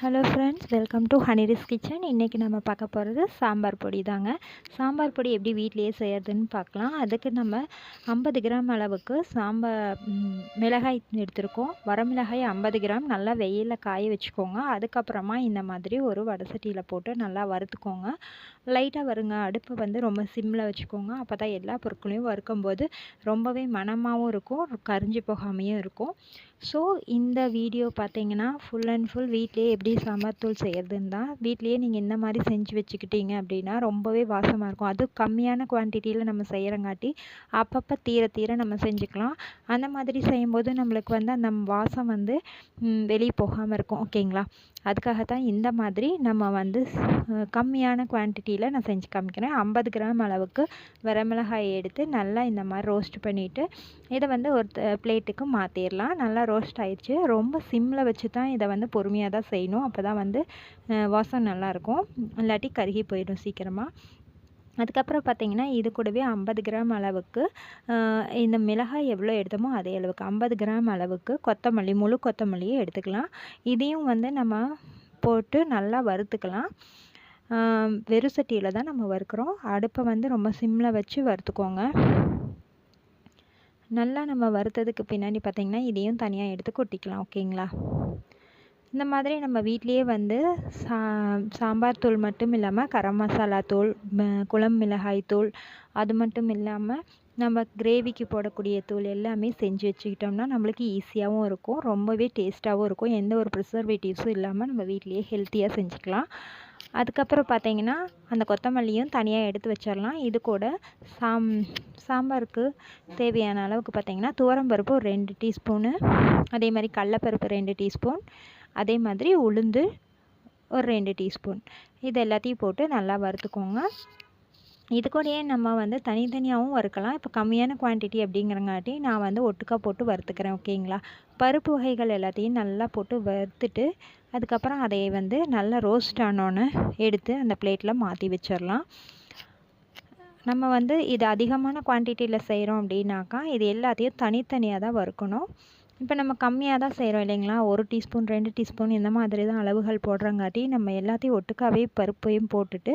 Hello friends welcome to Honeyris kitchen இன்றைக்கி நம்ம பார்க்க போகிறது சாம்பார் பொடி தாங்க சாம்பார் பொடி எப்படி வீட்டிலேயே செய்கிறதுன்னு பார்க்கலாம். அதுக்கு நம்ம ஐம்பது கிராம் அளவுக்கு சாம்பார் மிளகாய் எடுத்திருக்கோம். வரமிளகாய் ஐம்பது கிராம் நல்லா வெயிலில் காய வச்சுக்கோங்க. அதுக்கப்புறமா இந்த மாதிரி ஒரு வடசட்டியில் போட்டு நல்லா வறுத்துக்கோங்க. லைட்டாக வருங்க. அடுப்பை வந்து ரொம்ப சிம்மில் வச்சுக்கோங்க. அப்போ தான் எல்லா பொருட்களையும் வறுக்கும்போது ரொம்பவே மனமாகவும் இருக்கும் கரிஞ்சு போகாமையும் இருக்கும். ஸோ இந்த வீடியோ பார்த்தீங்கன்னா ஃபுல் அண்ட் ஃபுல் வீட்லேயே எப்படி சாம்பார் தூள் செய்கிறதுன்னு தான். வீட்லேயே நீங்கள் இந்த மாதிரி செஞ்சு வச்சுக்கிட்டீங்க அப்படின்னா ரொம்பவே வாசமாக இருக்கும். அதுவும் கம்மியான குவான்டிட்டியில் நம்ம செய்கிறங்காட்டி அப்பப்போ தீர தீர நம்ம செஞ்சுக்கலாம். அந்த மாதிரி செய்யும்போது நம்மளுக்கு வந்து அந்த வாசம் வந்து வெளியே போகாமல் இருக்கும். ஓகேங்களா? அதுக்காக தான் இந்த மாதிரி நம்ம வந்து கம்மியான குவான்டிட்டியில் நான் செஞ்சு காமிக்கிறேன். ஐம்பது கிராம் அளவுக்கு வரமிளகாய் எடுத்து நல்லா இந்த மாதிரி ரோஸ்ட் பண்ணிவிட்டு இதை வந்து ஒரு பிளேட்டுக்கு மாற்றிடலாம் நல்லா ரோஸ்ட் ஆயிடுச்சு. ரொம்ப சிம்மில் வச்சு தான் இதை வந்து பொறுமையாக தான் செய்யணும். அப்போ தான் வந்து வாசம் நல்லாயிருக்கும் இல்லாட்டி கருகி போயிடும் சீக்கிரமாக அதுக்கப்புறம் பார்த்திங்கன்னா இது கூடவே ஐம்பது கிராம் அளவுக்கு இந்த மிளகாய் எவ்வளோ எடுத்தோமோ அதே அளவுக்கு ஐம்பது கிராம் அளவுக்கு கொத்தமல்லி முழு கொத்தமல்லியே எடுத்துக்கலாம். இதையும் வந்து நம்ம போட்டு நல்லா வறுத்துக்கலாம். வெறு சட்டியில் தான் நம்ம வறுக்கிறோம். அடுப்பை வந்து ரொம்ப சிம்மில் வச்சு வறுத்துக்கோங்க. நல்லா நம்ம வறுத்ததுக்கு பின்னாடி பார்த்திங்கன்னா இதையும் தனியாக எடுத்து கொட்டிக்கலாம். ஓகேங்களா? இந்த மாதிரி நம்ம வீட்லேயே வந்து சா சாம்பார் தூள் மட்டும் இல்லாமல் கரம் மசாலா தூள் ம- குழம்பு மிளகாய் தூள் அது மட்டும் இல்லாமல் நம்ம கிரேவிக்கு போடக்கூடிய தூள் எல்லாமே செஞ்சு வச்சுக்கிட்டோம்னா நம்மளுக்கு ஈஸியாகவும் இருக்கும் ரொம்பவே டேஸ்ட்டாகவும் இருக்கும். எந்த ஒரு ப்ரிசர்வேட்டிவ்ஸும் இல்லாமல் நம்ம வீட்லேயே ஹெல்த்தியாக செஞ்சுக்கலாம். அதுக்கப்புறம் பார்த்தீங்கன்னா அந்த கொத்தமல்லியும் தனியாக எடுத்து வச்சிடலாம். இது கூட சாம் சாம்பாருக்கு தேவையான அளவுக்கு பார்த்தீங்கன்னா துவரம்பருப்பு ஒரு ரெண்டு டீஸ்பூனு அதே மாதிரி கடலப்பருப்பு ரெண்டு டீஸ்பூன் அதே மாதிரி உளுந்து ஒரு ரெண்டு டீஸ்பூன். இது எல்லாத்தையும் போட்டு நல்லா வறுத்துக்கோங்க. இது கூடயே நம்ம வந்து தனித்தனியாகவும் வறுக்கலாம்? இப்போ கம்மியான குவான்டிட்டி அப்படிங்கிறங்காட்டி நான் வந்து ஒட்டுக்கா போட்டு வறுத்துக்கிறேன் ஓகேங்களா? பருப்பு வகைகள் எல்லாத்தையும் நல்லா போட்டு வறுத்துட்டு அதுக்கப்புறம் அதை வந்து நல்லா ரோஸ்ட் ஆனோன்னு எடுத்து அந்த பிளேட்டில் மாற்றி வச்சிடலாம். நம்ம வந்து இது அதிகமான குவான்டிட்டியில் செய்கிறோம் அப்படின்னாக்கா இது எல்லாத்தையும் தனித்தனியாக தான் வறுக்கணும். இப்போ நம்ம கம்மியாக தான் செய்கிறோம் இல்லைங்களா? ஒரு டீஸ்பூன் ரெண்டு டீஸ்பூன் இந்த மாதிரி தான் அளவுகள் போடுறங்காட்டி நம்ம எல்லாத்தையும் ஒட்டுக்காவே பருப்பையும் போட்டுட்டு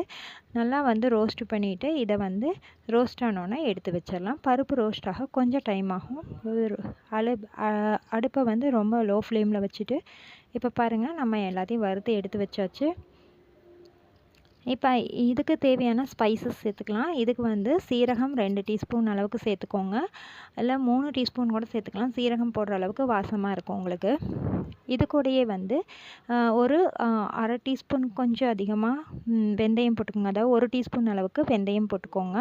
நல்லா வந்து ரோஸ்ட் பண்ணிவிட்டு இதை வந்து ரோஸ்ட் ஆனோன்னே எடுத்து வச்சிடலாம். பருப்பு ரோஸ்டாக கொஞ்சம் டைம் ஆகும். ஒரு அளு அடுப்பை வந்து ரொம்ப லோ ஃப்ளேமில் வச்சுட்டு இப்போ பாருங்கள் நம்ம எல்லாத்தையும் வறுத்து எடுத்து வச்சாச்சு. இப்போ இதுக்கு தேவையான ஸ்பைசஸ் சேர்த்துக்கலாம். இதுக்கு வந்து சீரகம் ரெண்டு டீஸ்பூன் அளவுக்கு சேர்த்துக்கோங்க. இல்லை மூணு டீஸ்பூன் கூட சேர்த்துக்கலாம். சீரகம் போடுற அளவுக்கு வாசமாக இருக்கும் உங்களுக்கு. இது கூடயே வந்து ஒரு அரை டீஸ்பூன் கொஞ்சம் அதிகமாக வெந்தயம் போட்டுக்கோங்க. அதாவது ஒரு டீஸ்பூன் அளவுக்கு வெந்தயம் போட்டுக்கோங்க.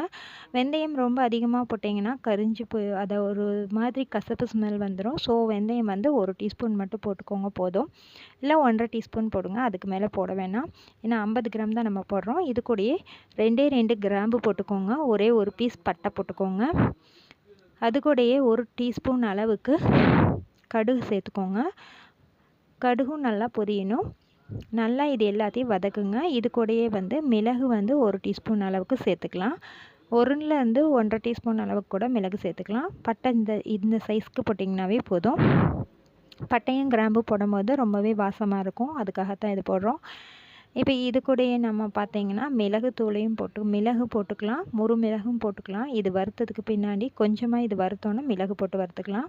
வெந்தயம் ரொம்ப அதிகமாக போட்டிங்கன்னா கரிஞ்சு போய் அதை ஒரு மாதிரி கசப்பு ஸ்மெல் வந்துடும் ஸோ வெந்தயம் வந்து ஒரு டீஸ்பூன் மட்டும் போட்டுக்கோங்க போதும். இல்லை ஒன்றரை டீஸ்பூன் போடுங்க. அதுக்கு மேலே போட வேணாம். ஏன்னா ஐம்பது கிராம் தான் நம்ம போடுறோம். இது கூடயே ரெண்டே ரெண்டு கிராம்பு போட்டுக்கோங்க. ஒரே ஒரு பீஸ் பட்டை போட்டுக்கோங்க. அது கூடயே ஒரு டீஸ்பூன் அளவுக்கு கடுகு சேர்த்துக்கோங்க. கடுகும் நல்லா பொரியணும். நல்லா இது எல்லாத்தையும் வதக்குங்க. இது கூடயே வந்து மிளகு வந்து ஒரு டீஸ்பூன் அளவுக்கு சேர்த்துக்கலாம். ஒன்றுலேருந்து ஒன்றரை டீஸ்பூன் அளவுக்கு கூட மிளகு சேர்த்துக்கலாம். பட்டை இந்த இந்த சைஸ்க்கு போட்டிங்கனாவே போதும். பட்டையும் கிராம்பு போடும்போது ரொம்பவே வாசமாக இருக்கும். அதுக்காகத்தான் இது போடுறோம். இப்போ இது கூடயே நம்ம பார்த்தீங்கன்னா மிளகு தூளையும் போட்டு மிளகு போட்டுக்கலாம் முறு மிளகும் போட்டுக்கலாம். இது வறுத்ததுக்கு பின்னாடி கொஞ்சமாக இது வறுத்தோன்னே மிளகு போட்டு வறுத்துக்கலாம்.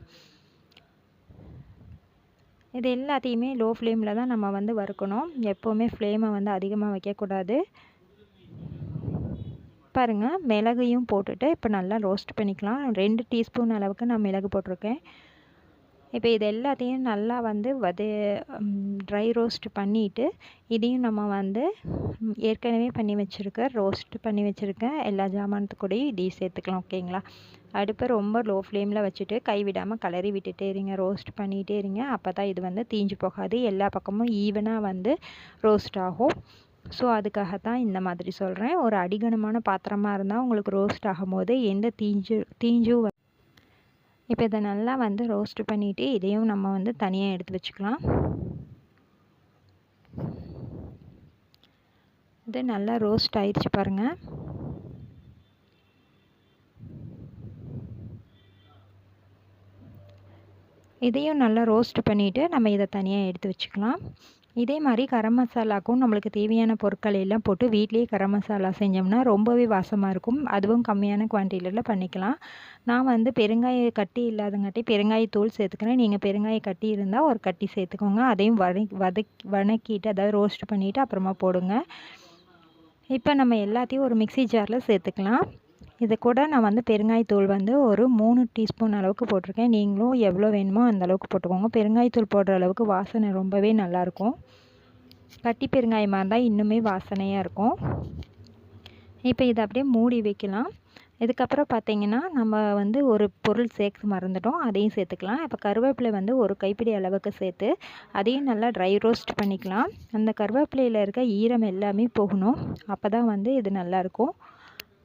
இது எல்லாத்தையுமே லோ ஃப்ளேமில் தான் நம்ம வந்து வறுக்கணும். எப்போவுமே ஃப்ளேமை வந்து அதிகமாக வைக்கக்கூடாது. பாருங்கள் மிளகையும் போட்டுட்டு இப்போ நல்லா ரோஸ்ட் பண்ணிக்கலாம். ரெண்டு டீஸ்பூன் அளவுக்கு நான் மிளகு போட்டிருக்கேன். இப்போ இது எல்லாத்தையும் நல்லா வந்து வத ட்ரை ரோஸ்ட் பண்ணிவிட்டு இதையும் நம்ம வந்து ஏற்கனவே பண்ணி வச்சுருக்க ரோஸ்ட் பண்ணி வச்சுருக்க எல்லா ஜாமானத்து கூடயும் இதையும் சேர்த்துக்கலாம் ஓகேங்களா? அடுப்பை ரொம்ப லோ ஃப்ளேமில் வச்சுட்டு கைவிடாமல் கலரி விட்டுட்டே இருங்க ரோஸ்ட் பண்ணிகிட்டே இருங்க. அப்போ தான் இது வந்து தீஞ்சு போகாது. எல்லா பக்கமும் ஈவனாக வந்து ரோஸ்ட் ஆகும். ஸோ அதுக்காக தான் இந்த மாதிரி சொல்கிறேன் ஒரு அடிகனமான பாத்திரமாக இருந்தால் உங்களுக்கு ரோஸ்ட் ஆகும்போது எந்த தீஞ்சு தீஞ்சும் இப்போ இதை நல்லா வந்து ரோஸ்ட் பண்ணிவிட்டு இதையும் நம்ம வந்து தனியாக எடுத்து வச்சுக்கலாம். இது நல்லா ரோஸ்ட் ஆயிடுச்சு பாருங்கள் இதையும் நல்லா ரோஸ்ட் பண்ணிவிட்டு நம்ம இதை தனியாக எடுத்து வச்சுக்கலாம். இதே மாதிரி கரம் மசாலாக்கும் நம்மளுக்கு தேவையான பொருட்கள் எல்லாம் போட்டு வீட்லேயே கரம் மசாலா செஞ்சோம்னா ரொம்பவே வாசமாக இருக்கும். அதுவும் கம்மியான குவான்டிட்டியில் பண்ணிக்கலாம். நான் வந்து பெருங்காய கட்டி இல்லாதங்காட்டி பெருங்காயத்தூள் சேர்த்துக்கிறேன். நீங்கள் பெருங்காய கட்டி இருந்தால் ஒரு கட்டி சேர்த்துக்கோங்க. அதையும் வதக்கி வதக் வதக்கிட்டு அதாவது ரோஸ்ட் பண்ணிவிட்டு அப்புறமா போடுங்க. இப்போ நம்ம எல்லாத்தையும் ஒரு மிக்சி ஜாரில் சேர்த்துக்கலாம். இது கூட நான் வந்து பெருங்காயத்தூள் வந்து ஒரு மூணு டீஸ்பூன் அளவுக்கு போட்டிருக்கேன். நீங்களும் எவ்வளோ வேணுமோ அந்த அளவுக்கு போட்டுக்கோங்க. பெருங்காயத்தூள் போடுற அளவுக்கு வாசனை ரொம்பவே நல்லாயிருக்கும். கட்டி பெருங்காயமாக இருந்தால் இன்னுமே வாசனையாக இருக்கும். இப்போ இதை அப்படியே மூடி வைக்கலாம். இதுக்கப்புறம் பார்த்திங்கன்னா நம்ம வந்து ஒரு பொருள் சேர்க்க மறந்துட்டோம். அதையும் சேர்த்துக்கலாம். இப்போ கருவேப்பிலை வந்து ஒரு கைப்பிடி அளவுக்கு சேர்த்து அதையும் நல்லா ட்ரை ரோஸ்ட் பண்ணிக்கலாம். அந்த கருவேப்பிலையில் இருக்க ஈரம் எல்லாமே போகணும். அப்போ தான் வந்து இது நல்லாயிருக்கும்.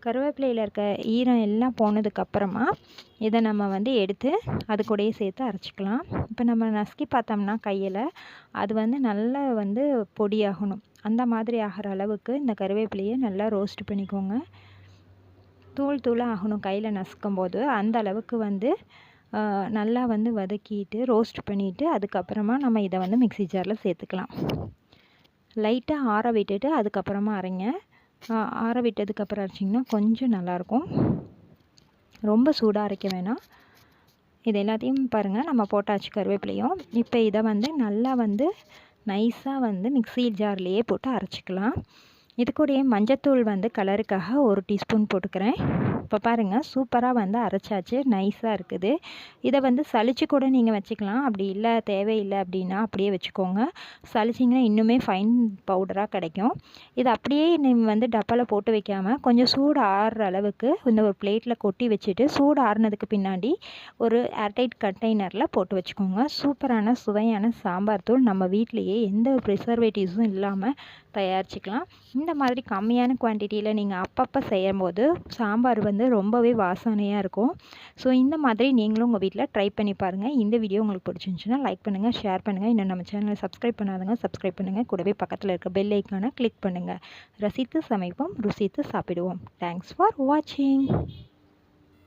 கருவேப்பிலையில் இருக்க ஈரம் எல்லாம் போனதுக்கப்புறமா இதை நம்ம வந்து எடுத்து அது கூடயே சேர்த்து அரைச்சிக்கலாம். இப்போ நம்ம நசுக்கி பார்த்தோம்னா கையில் அது வந்து நல்லா வந்து பொடியாகணும். அந்த மாதிரி ஆகிற அளவுக்கு இந்த கருவேப்பிலையை நல்லா ரோஸ்ட் பண்ணிக்கோங்க. தூள் தூளாக ஆகணும் கையில் நசுக்கும் போது அந்த அளவுக்கு வந்து நல்லா வந்து வதக்கிட்டு ரோஸ்ட் பண்ணிவிட்டு அதுக்கப்புறமா நம்ம இதை வந்து மிக்சி ஜாரில் சேர்த்துக்கலாம். லைட்டாக ஆற விட்டுட்டு அதுக்கப்புறமா அரைங்க. ஆற விட்டதுக்கப்புறம் அரைச்சிங்கன்னா கொஞ்சம் நல்லாயிருக்கும். ரொம்ப சூடாக அரைக்க வேணாம். இது எல்லாத்தையும் பாருங்கள் நம்ம போட்டாச்சு கருவேப்பிலையும். இப்போ இதை வந்து நல்லா வந்து நைஸாக வந்து மிக்சி ஜார்லேயே போட்டு அரைச்சிக்கலாம். இது கூடயே மஞ்சத்தூள் வந்து கலருக்காக ஒரு டீஸ்பூன் போட்டுக்கிறேன். இப்போ பாருங்கள் சூப்பராக வந்து அரைச்சாச்சு. நைஸாக இருக்குது. இதை வந்து சளிச்சு கூட நீங்கள் வச்சுக்கலாம். அப்படி இல்லை தேவையில்லை அப்படின்னா அப்படியே வச்சுக்கோங்க. சளிச்சிங்கன்னா இன்னுமே ஃபைன் பவுடராக கிடைக்கும். இது அப்படியே நீங்கள் வந்து டப்பாவில் போட்டு வைக்காமல் கொஞ்சம் சூடு ஆறுற அளவுக்கு இந்த ஒரு பிளேட்டில் கொட்டி வச்சுட்டு சூடு ஆறுனதுக்கு பின்னாடி ஒரு ஏர்டைட் கண்டெய்னரில் போட்டு வச்சுக்கோங்க. சூப்பரான சுவையான சாம்பார் தூள் நம்ம வீட்லேயே எந்த ப்ரிசர்வேட்டிவ்ஸும் இல்லாமல் தயாரிச்சுக்கலாம். இந்த மாதிரி கம்மியான குவான்டிட்டியில் நீங்கள் அப்பப்போ செய்யும்போது சாம்பார் வந்து வந்து ரொம்பவே வாசனையாக இருக்கும். ஸோ இந்த மாதிரி நீங்களும் உங்கள் வீட்டில் ட்ரை பண்ணி பாருங்கள் இந்த வீடியோ உங்களுக்கு பிடிச்சிருந்துச்சுன்னா லைக் பண்ணுங்கள் ஷேர் பண்ணுங்கள் இன்னும் நம்ம சேனலை சப்ஸ்கிரைப் பண்ணாதவங்க சப்ஸ்கிரைப் பண்ணுங்கள் கூடவே பக்கத்தில் இருக்க பெல் ஐக்கானை கிளிக் பண்ணுங்கள் ரசித்து சமைப்போம் ருசித்து சாப்பிடுவோம். தேங்க்ஸ் ஃபார் வாட்சிங்